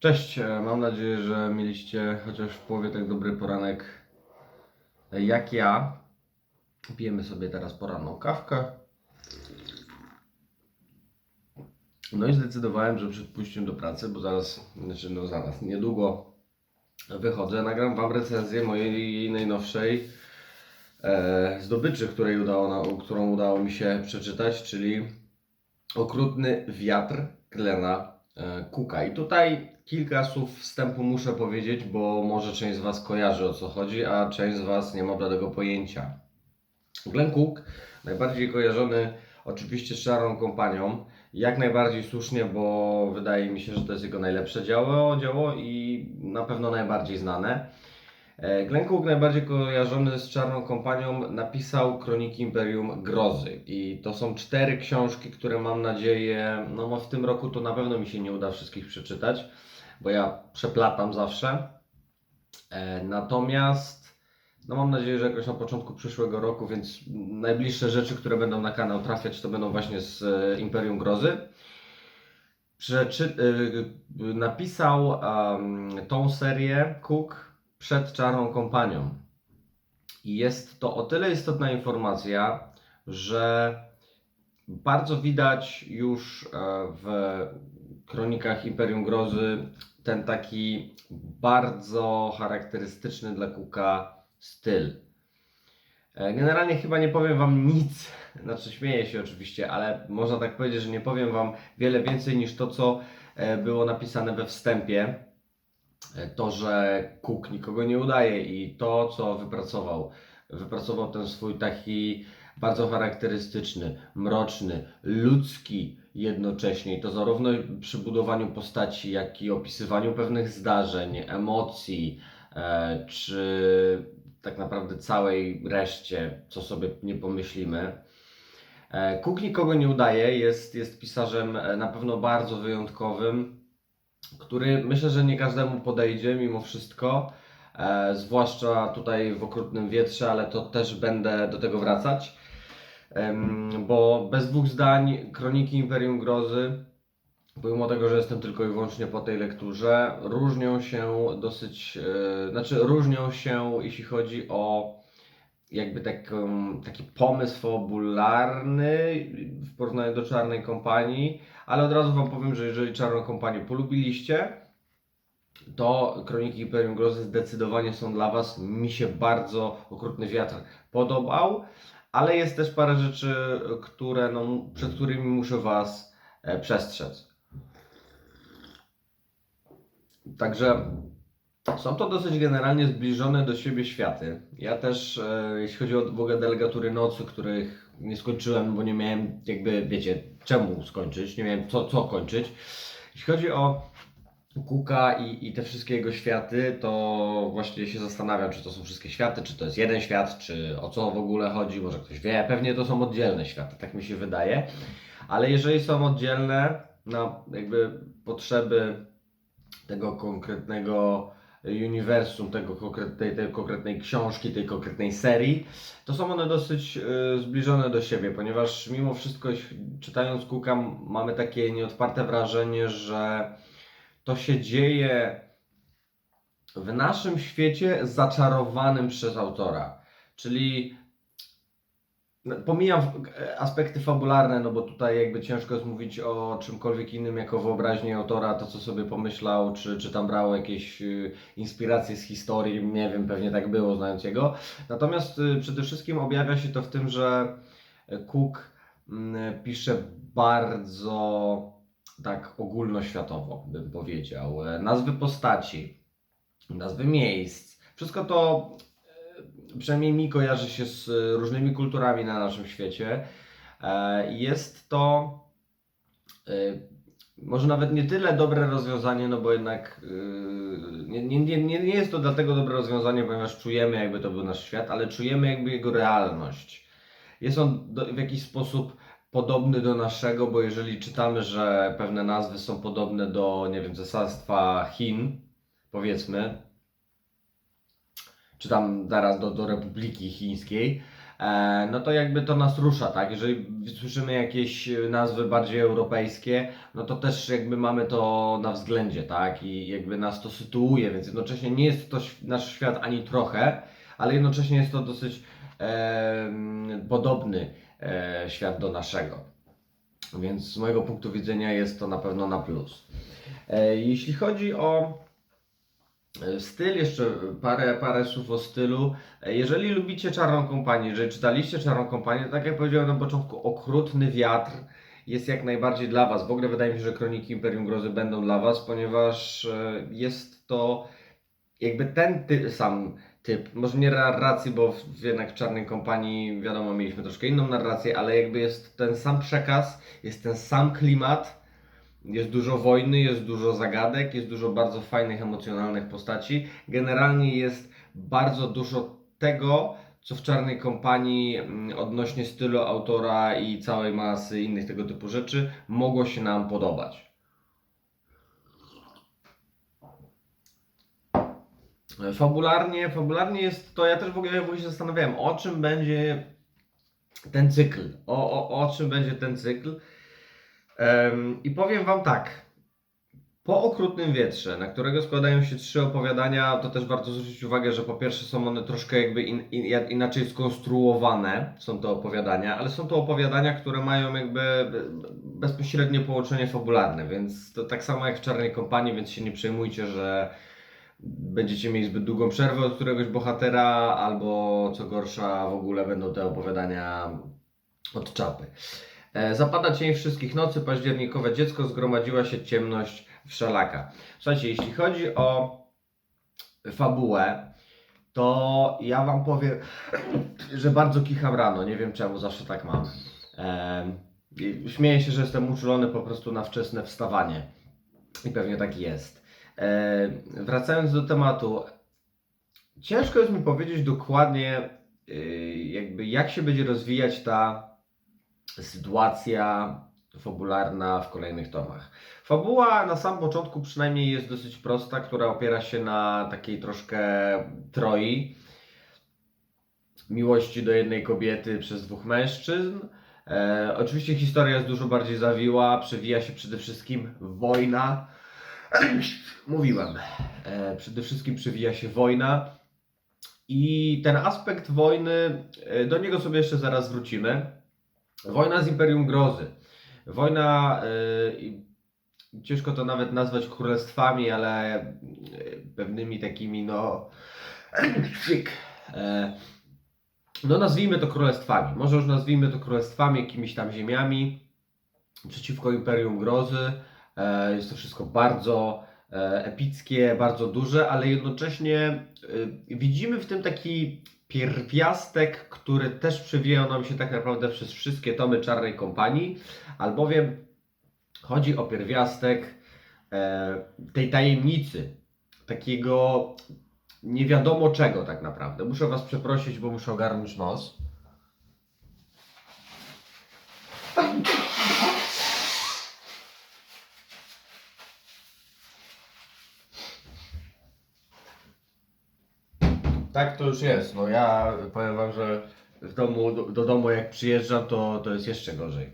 Cześć, e, mam nadzieję, że mieliście chociaż w połowie tak dobry poranek e, jak ja. Pijemy sobie teraz poranną kawkę. No i zdecydowałem, że przed pójściem do pracy, bo zaraz, znaczy no zaraz, niedługo wychodzę, nagram Wam recenzję mojej najnowszej e, zdobyczy, której udało którą udało mi się przeczytać, czyli Okrutny wiatr Glena e, Cooka. I tutaj kilka słów wstępu muszę powiedzieć, bo może część z Was kojarzy o co chodzi, a część z Was nie ma bladego pojęcia. Glenn Cook, najbardziej kojarzony oczywiście z Czarną Kompanią, jak najbardziej słusznie, bo wydaje mi się, że to jest jego najlepsze dzieło, dzieło i na pewno najbardziej znane. E, Glenn Cook, najbardziej kojarzony z Czarną Kompanią, napisał Kroniki Imperium Grozy. I to są cztery książki, które mam nadzieję, no w tym roku to na pewno mi się nie uda wszystkich przeczytać, bo ja przeplatam zawsze. E, Natomiast no mam nadzieję, że jakoś na początku przyszłego roku, więc najbliższe rzeczy, które będą na kanał trafiać, to będą właśnie z e, Imperium Grozy. Przeczy, napisał em, tą serię Cook przed Czarną Kompanią. I jest to o tyle istotna informacja, że bardzo widać już e, w kronikach Imperium Grozy ten taki bardzo charakterystyczny dla Cooka styl. E, Generalnie chyba nie powiem Wam nic, znaczy śmieję się oczywiście, ale można tak powiedzieć, że nie powiem Wam wiele więcej niż to, co e, było napisane we wstępie. E, To, że Cook nikogo nie udaje i to, co wypracował. Wypracował ten swój taki bardzo charakterystyczny, mroczny, ludzki jednocześnie. I to zarówno przy budowaniu postaci, jak i opisywaniu pewnych zdarzeń, emocji, e, czy tak naprawdę całej reszcie, co sobie nie pomyślimy. E, Cook nikogo nie udaje, jest, jest pisarzem na pewno bardzo wyjątkowym, który myślę, że nie każdemu podejdzie mimo wszystko, e, zwłaszcza tutaj w okrutnym wietrze, ale to też będę do tego wracać, Em, bo bez dwóch zdań Kroniki Imperium Grozy, pomimo tego, że jestem tylko i wyłącznie po tej lekturze, różnią się dosyć, e, znaczy różnią się jeśli chodzi o jakby taką, taki pomysł fabularny w porównaniu do Czarnej Kompanii, ale od razu Wam powiem, że jeżeli Czarną Kompanię polubiliście, to Kroniki Imperium Grozy zdecydowanie są dla Was. Mi się bardzo Okrutny Wiatr podobał, ale jest też parę rzeczy, które, no, przed którymi muszę Was e, przestrzec. Także są to dosyć generalnie zbliżone do siebie światy. Ja też, e, jeśli chodzi o w ogóle delegatury nocy, których nie skończyłem, bo nie miałem jakby, wiecie, czemu skończyć, nie miałem co, co kończyć. Jeśli chodzi o Kuka i, i te wszystkie jego światy, to właśnie się zastanawiam, czy to są wszystkie światy, czy to jest jeden świat, czy o co w ogóle chodzi, może ktoś wie, pewnie to są oddzielne światy, tak mi się wydaje. Ale jeżeli są oddzielne na jakby potrzeby tego konkretnego uniwersum, tego konkretnej, tej konkretnej książki, tej konkretnej serii, to są one dosyć y, zbliżone do siebie, ponieważ mimo wszystko, czytając m- mamy takie nieodparte wrażenie, że to się dzieje w naszym świecie zaczarowanym przez autora. Czyli pomijam w- e, aspekty fabularne, no bo tutaj jakby ciężko jest mówić o czymkolwiek innym jako wyobraźni autora, to co sobie pomyślał, czy, czy tam brał jakieś y, inspiracje z historii, nie wiem, pewnie tak było znając jego. Natomiast y, przede wszystkim objawia się to w tym, że Cook mm, pisze bardzo tak ogólnoświatowo, bym powiedział. E, Nazwy postaci, nazwy miejsc, wszystko to e, przynajmniej mi kojarzy się z e, różnymi kulturami na naszym świecie. E, Jest to e, może nawet nie tyle dobre rozwiązanie, no bo jednak nie, nie, nie nie jest to dlatego dobre rozwiązanie, ponieważ czujemy jakby to był nasz świat, ale czujemy jakby jego realność. Jest on do, w jakiś sposób podobny do naszego, bo jeżeli czytamy, że pewne nazwy są podobne do, nie wiem, cesarstwa Chin, powiedzmy, czy tam zaraz do, do Republiki Chińskiej, e, no to jakby to nas rusza, tak? Jeżeli słyszymy jakieś nazwy bardziej europejskie, no to też jakby mamy to na względzie, tak? I jakby nas to sytuuje, więc jednocześnie nie jest to nasz świat ani trochę, ale jednocześnie jest to dosyć e, podobny e, świat do naszego. Więc z mojego punktu widzenia jest to na pewno na plus. E, jeśli chodzi o styl, jeszcze parę, parę słów o stylu. Jeżeli lubicie Czarną Kompanię, jeżeli czytaliście Czarną Kompanię, to tak jak powiedziałem na początku, Okrutny Wiatr jest jak najbardziej dla Was. W ogóle wydaje mi się, że Kroniki Imperium Grozy będą dla Was, ponieważ e, jest to jakby ten ty, sam typ, może nie narracji, bo w, jednak w Czarnej Kompanii wiadomo, mieliśmy troszkę inną narrację, ale jakby jest ten sam przekaz, jest ten sam klimat, jest dużo wojny, jest dużo zagadek, jest dużo bardzo fajnych, emocjonalnych postaci. Generalnie jest bardzo dużo tego, co w Czarnej Kompanii mm, odnośnie stylu autora i całej masy innych tego typu rzeczy mogło się nam podobać. Fabularnie, fabularnie jest to, ja też w ogóle, w ogóle się zastanawiałem, o czym będzie ten cykl, o, o, o czym będzie ten cykl. I powiem Wam tak, po okrutnym wietrze, na którego składają się trzy opowiadania, to też warto zwrócić uwagę, że po pierwsze są one troszkę jakby in, in, inaczej skonstruowane, są to opowiadania, ale są to opowiadania, które mają jakby bezpośrednie połączenie fabularne, więc to tak samo jak w Czarnej Kompanii, więc się nie przejmujcie, że będziecie mieli zbyt długą przerwę od któregoś bohatera, albo co gorsza w ogóle będą te opowiadania od czapy. E, Zapada cień wszystkich nocy, październikowe dziecko, zgromadziła się ciemność wszelaka. Słuchajcie, jeśli chodzi o fabułę, to ja wam powiem, że bardzo kicham rano, nie wiem czemu, zawsze tak mam. I Śmieję się, że jestem uczulony po prostu na wczesne wstawanie. I pewnie tak jest. E, wracając do tematu, ciężko jest mi powiedzieć dokładnie, y, jakby jak się będzie rozwijać ta sytuacja fabularna w kolejnych tomach. Fabuła na sam początku przynajmniej jest dosyć prosta, która opiera się na takiej troszkę troi. Miłości do jednej kobiety przez dwóch mężczyzn. E, oczywiście historia jest dużo bardziej zawiła, przewija się przede wszystkim wojna. Mówiłem. E, przede wszystkim przewija się wojna. I ten aspekt wojny, e, do niego sobie jeszcze zaraz wrócimy. Wojna z Imperium Grozy. Wojna, i ciężko to nawet nazwać królestwami, ale e, pewnymi takimi, no. Cyk. E, no, nazwijmy to królestwami. Może już nazwijmy to królestwami, jakimiś tam ziemiami przeciwko Imperium Grozy. E, Jest to wszystko bardzo e, epickie, bardzo duże, ale jednocześnie e, widzimy w tym taki pierwiastek, który też przewijał nam się tak naprawdę przez wszystkie tomy Czarnej Kompanii, albowiem chodzi o pierwiastek e, tej tajemnicy, takiego nie wiadomo czego tak naprawdę. Muszę Was przeprosić, bo muszę ogarnąć nos. Tak to już jest. No ja powiem wam, że w domu, do, do domu jak przyjeżdżam, to, to jest jeszcze gorzej.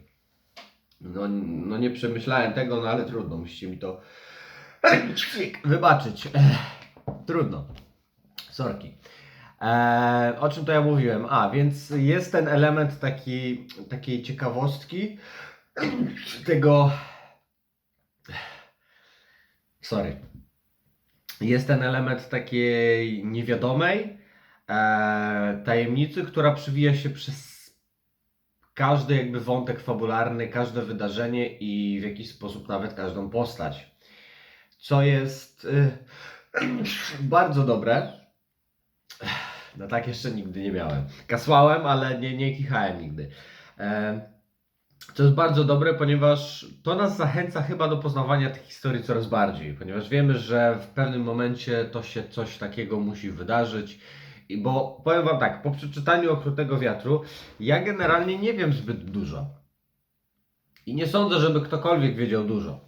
No, no nie przemyślałem tego, no ale trudno, musicie mi to wybaczyć. Trudno. Sorki. Eee, o czym to ja mówiłem? A, więc jest ten element taki, takiej ciekawostki tego. Sorry jest ten element takiej niewiadomej e, tajemnicy, która przewija się przez każdy jakby wątek fabularny, każde wydarzenie i w jakiś sposób nawet każdą postać. Co jest y, bardzo dobre. No tak jeszcze nigdy nie miałem. Kasłałem, ale nie, nie kichałem nigdy. E, to jest bardzo dobre, ponieważ to nas zachęca chyba do poznawania tych historii coraz bardziej, ponieważ wiemy, że w pewnym momencie to się coś takiego musi wydarzyć. I bo powiem Wam tak, po przeczytaniu Okrutnego Wiatru, ja generalnie nie wiem zbyt dużo. I nie sądzę, żeby ktokolwiek wiedział dużo.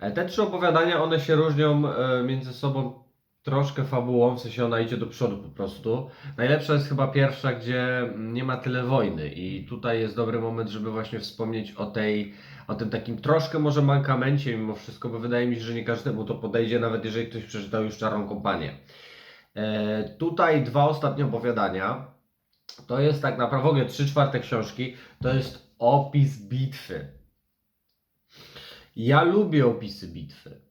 E, Te trzy opowiadania, one się różnią e, między sobą troszkę fabułą, w sensie ona idzie do przodu po prostu. Najlepsza jest chyba pierwsza, gdzie nie ma tyle wojny i tutaj jest dobry moment, żeby właśnie wspomnieć o tej, o tym takim troszkę może mankamencie mimo wszystko, bo wydaje mi się, że nie każdemu to podejdzie, nawet jeżeli ktoś przeczytał już Czarną Kompanię. E, tutaj dwa ostatnie opowiadania, to jest tak naprawdę w ogóle trzy czwarte książki, to jest opis bitwy. Ja lubię opisy bitwy.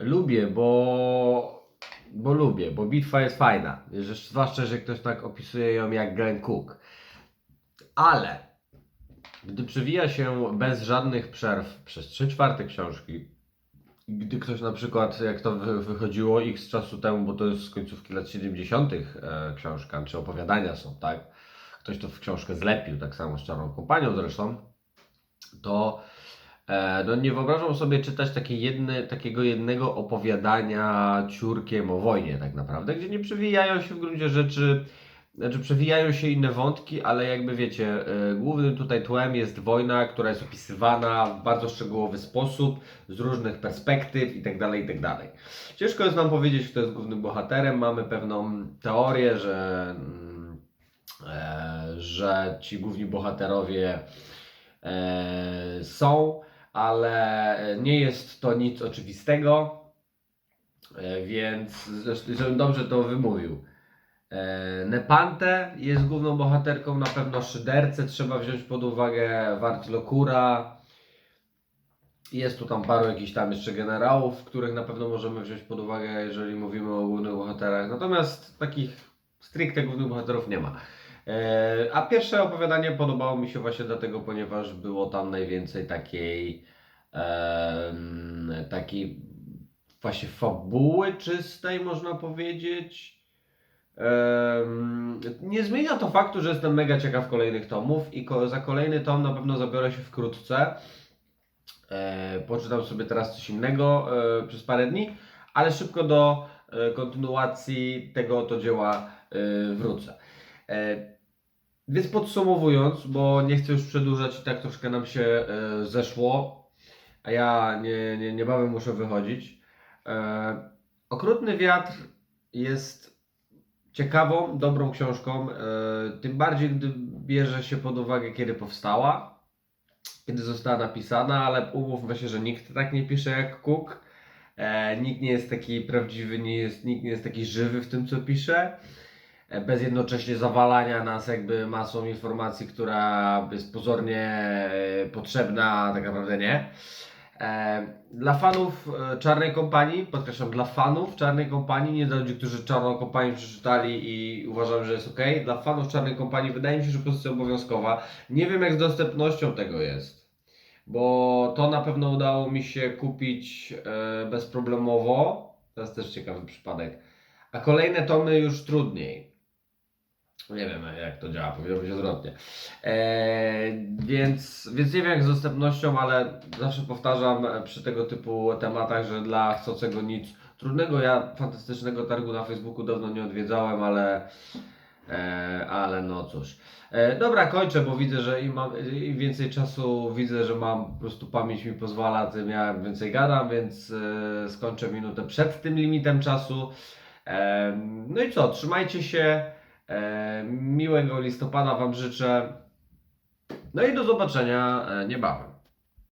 Lubię, bo, bo lubię, bo bitwa jest fajna. Zwłaszcza, że ktoś tak opisuje ją jak Glenn Cook. Ale gdy przewija się bez żadnych przerw przez 3 czwarte książki, gdy ktoś na przykład, jak to wy- wychodziło x czasu temu, bo to jest z końcówki lat 70. E, książka, czy opowiadania są, tak? Ktoś to w książkę zlepił, tak samo z Czarną Kompanią zresztą, to no nie wyobrażam sobie czytać takie jedne, takiego jednego opowiadania ciurkiem o wojnie tak naprawdę, gdzie nie przewijają się w gruncie rzeczy, znaczy przewijają się inne wątki, ale jakby wiecie, e, głównym tutaj tłem jest wojna, która jest opisywana w bardzo szczegółowy sposób, z różnych perspektyw i tak dalej, i tak. Ciężko jest nam powiedzieć, kto jest głównym bohaterem. Mamy pewną teorię, że, mm, e, że ci główni bohaterowie e, są, ale nie jest to nic oczywistego, e, więc żebym dobrze to wymówił. E, Nepante jest główną bohaterką, na pewno szydercę trzeba wziąć pod uwagę, Wart Lokura. Jest tu tam paru jakichś tam jeszcze generałów, których na pewno możemy wziąć pod uwagę, jeżeli mówimy o głównych bohaterach. Natomiast takich stricte głównych bohaterów nie ma. E, A pierwsze opowiadanie podobało mi się właśnie dlatego, ponieważ było tam najwięcej takiej takiej właśnie fabuły czystej, można powiedzieć. Nie zmienia to faktu, że jestem mega ciekaw kolejnych tomów i za kolejny tom na pewno zabiorę się wkrótce. E, poczytam sobie teraz coś innego e, przez parę dni, ale szybko do kontynuacji tego oto dzieła wrócę. Więc podsumowując, bo nie chcę już przedłużać i tak troszkę nam się e, zeszło, a ja nie, nie, niebawem muszę wychodzić. E, Okrutny wiatr jest ciekawą, dobrą książką, e, tym bardziej gdy bierze się pod uwagę kiedy powstała, kiedy została napisana, ale umówmy się, że nikt tak nie pisze jak Cook. E, nikt nie jest taki prawdziwy, nie jest, nikt nie jest taki żywy w tym, co pisze. Bez jednocześnie zawalania nas jakby masą informacji, która jest pozornie e, potrzebna, a tak naprawdę nie. E, Dla fanów e, Czarnej Kompanii, podkreślam, dla fanów Czarnej Kompanii, nie dla ludzi, którzy Czarną Kompanię przeczytali i uważam, że jest ok. Dla fanów Czarnej Kompanii wydaje mi się, że pozycja obowiązkowa. Nie wiem, jak z dostępnością tego jest, bo to na pewno udało mi się kupić bezproblemowo. To jest też ciekawy przypadek. A kolejne tomy już trudniej. Nie wiem jak to działa, powinno być odwrotnie. Eee, więc, więc nie wiem jak z dostępnością, ale zawsze powtarzam e, przy tego typu tematach, że dla chcącego nic trudnego. Ja fantastycznego targu na Facebooku dawno nie odwiedzałem, ale, e, ale no cóż. E, dobra, kończę, bo widzę, że im, mam, im więcej czasu widzę, że mam po prostu pamięć mi pozwala, tym ja więcej gadam, więc skończę minutę przed tym limitem czasu. No i co, trzymajcie się. E, miłego listopada Wam życzę. No i do zobaczenia e, niebawem.